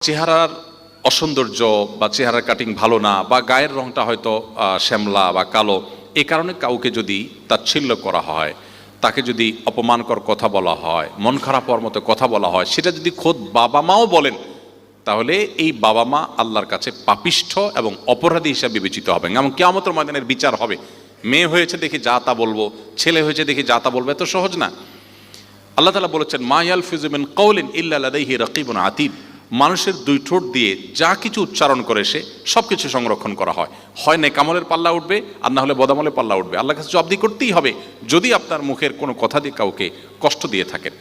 চেহারার অসৌন্দর্য বা চেহারার কাটিং ভালো না বা গায়ের রংটা হয়তো শ্যামলা বা কালো, এ কারণে কাউকে যদি তাচ্ছিল্য করা হয়, তাকে যদি অপমানকর কথা বলা হয়, মন খারাপ হওয়ার মতো কথা বলা হয়, সেটা যদি খোদ বাবা মাও বলেন, তাহলে এই বাবা মা আল্লাহর কাছে পাপিষ্ঠ এবং অপরাধী হিসাবে বিবেচিত হবেন। এবং কেয়ামতের ময়দানের বিচার হবে। মেয়ে হয়েছে দেখি যা তা বলব, ছেলে হয়েছে দেখি যা তা বলব, এত সহজ না। আল্লাহ তালা বলেছেন মায়াল ফিজুমিন কৌলিন ইল্লাহি রকিবুন আতিব। মানুষের দুই ঠোঁট দিয়ে যা কিছু উচ্চারণ করে সে সব কিছু সংরক্ষণ করা হয়। হয় নেকামলের পাল্লা উঠবে, আর না হলে বদামলের পাল্লা উঠবে। আল্লাহ কাছে জবাবদি করতেই হবে, যদি আপনার মুখের কোনো কথা দিয়ে কাউকে কষ্ট দিয়ে থাকেন।